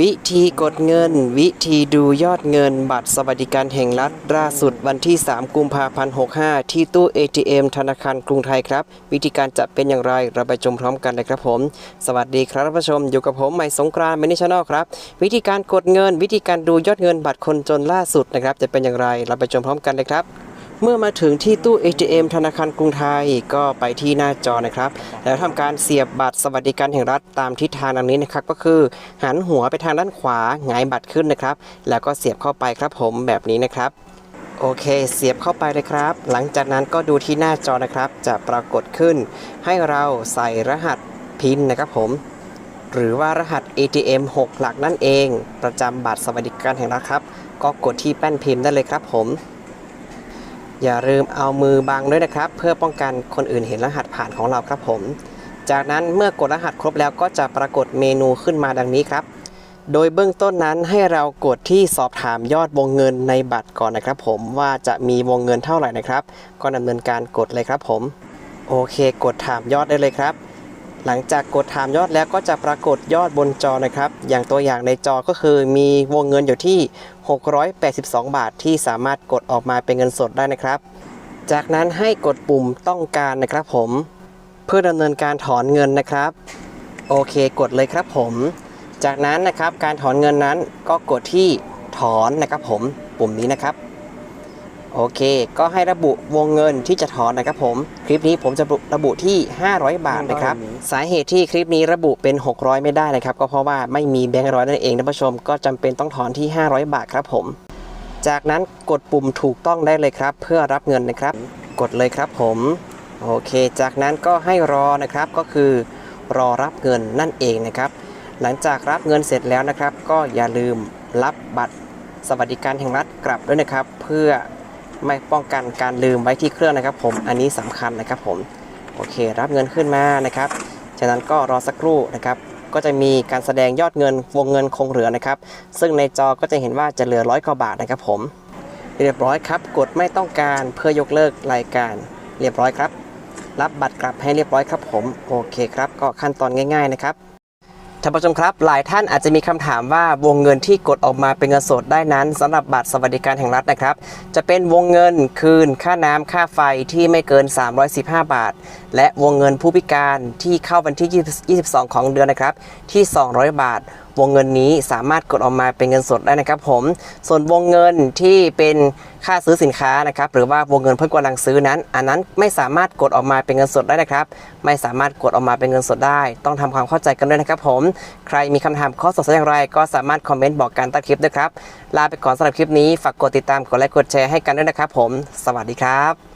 วิธีกดเงิน วิธีดูยอดเงิน บัตรสวัสดิการแห่งรัฐล่าสุดวันที่ 3 กุมภาพันธ์ 65 ที่ตู้ ATM ธนาคารกรุงไทยครับ วิธีการจะเป็นอย่างไรเราไปชมพร้อมกันเลยครับผม สวัสดีครับท่านผู้ชม อยู่กับผมใหม่สงกรานต์เมนิชแนลครับ วิธีการกดเงิน วิธีการดูยอดเงินบัตรคนจนล่าสุดนะครับ จะเป็นอย่างไรเราไปชมพร้อมกันเลยครับ เมื่อมาถึงที่ตู้ ATM ธนาคารกรุงไทยก็ไปที่หน้าจอนะครับ แล้วทำการเสียบบัตรสวัสดิการแห่งรัฐตามทิศทางดังนี้นะครับ ก็คือหันหัวไปทางด้านขวาหงายบัตรขึ้นนะครับ แล้วก็เสียบเข้าไปครับผมแบบนี้นะครับ โอเค เสียบเข้าไปเลยครับ หลังจากนั้นก็ดูที่หน้าจอนะครับ จะปรากฏขึ้น ให้เราใส่รหัสพินนะครับผมหรือว่ารหัส ATM 6 หลักนั่นเอง ประจำบัตรสวัสดิการแห่งรัฐครับ ก็กดที่แป้นพิมพ์ได้เลยครับผม อย่าลืมเอามือบังด้วยนะครับ เพื่อป้องกันคนอื่นเห็นรหัสผ่านของเราครับผม จากนั้นเมื่อกดรหัสครบแล้วก็จะปรากฏเมนูขึ้นมาดังนี้ครับ โดยเบื้องต้นนั้นให้เรากดที่สอบถามยอดวงเงินในบัตรก่อนนะครับ ผมว่าจะมีวงเงินเท่าไหร่นะครับ ก็ดำเนินการกดเลยครับผม โอเค กดถามยอดได้เลยครับ หลังจากกดถามยอดแล้วก็จะปรากฏยอดบนจอนะครับ อย่างตัวอย่างในจอก็คือมีวงเงินอยู่ที่ 682 บาทที่สามารถกดออกมาเป็นเงินสดได้นะครับ จากนั้นให้กดปุ่มต้องการนะครับผม เพื่อดำเนินการถอนเงินนะครับ โอเคกดเลยครับผม จากนั้นนะครับการถอนเงินนั้นก็กดที่ถอนนะครับผมปุ่มนี้นะครับ โอเค ก็ให้ระบุวงเงินที่จะถอนนะครับผม คลิปนี้ผมจะระบุที่ 500 บาทนะครับ สาเหตุที่คลิปนี้ระบุเป็น 600 ไม่ได้นะครับ ก็เพราะว่าไม่มีแบงค์ร้อยนั่นเองท่านผู้ชม ก็จำเป็นต้องถอนที่ 500 บาทครับผม จากนั้นกดปุ่มถูกต้องได้เลยครับ เพื่อรับเงินนะครับ กดเลยครับผม โอเค จากนั้นก็ให้รอนะครับ ก็คือ รอรับเงินนั่นเองนะครับ หลังจากรับเงินเสร็จแล้วนะครับ ก็อย่าลืมรับบัตรสวัสดิการแห่งรัฐกลับด้วยนะครับ เพื่อ ไม่ป้องกันการลืมไว้ที่เครื่องนะครับ ผมอันนี้สำคัญนะครับผมโอเค รับเงินขึ้นมานะครับจากนั้นก็รอสักครู่นะครับ ก็จะมีการแสดงยอดเงินวงเงินคงเหลือนะครับ ซึ่งในจอก็จะเห็นว่าจะเหลือร้อยกว่าบาทนะครับ ผมเรียบร้อยครับ กดไม่ต้องการเพื่อยกเลิกรายการ เรียบร้อยครับ รับบัตรกลับให้เรียบร้อยครับผมโอเคครับ ก็ขั้นตอนง่าย ๆนะครับ ท่านผู้ชมครับ หลายท่านอาจจะมีคำถามว่าวงเงินที่กดออกมาเป็นเงินสดได้นั้นสำหรับบัตรสวัสดิการแห่งรัฐนะครับ จะเป็นวงเงินคืนค่าน้ำค่าไฟที่ไม่เกิน 315 บาท และวงเงินผู้พิการที่เข้าวันที่ 22 ของเดือนนะครับที่ 200 บาท วงเงินนี้สามารถกดออกมาเป็นเงินสดได้นะครับผม ส่วนวงเงินที่เป็นค่าซื้อสินค้านะครับหรือว่าวงเงินเพิ่มกำลังซื้อนั้น อันนั้นไม่สามารถกดออกมาเป็นเงินสดได้นะครับ ไม่สามารถกดออกมาเป็นเงินสดได้ ต้องทำความเข้าใจกันด้วยนะครับผม ใครมีคำถามข้อสงสัยอย่างไร ก็สามารถคอมเมนต์บอกกันใต้คลิปด้วยครับลาไปก่อนสำหรับคลิปนี้ฝากกดติดตามกดไลค์กดแชร์ให้กันด้วยนะครับผม สวัสดีครับ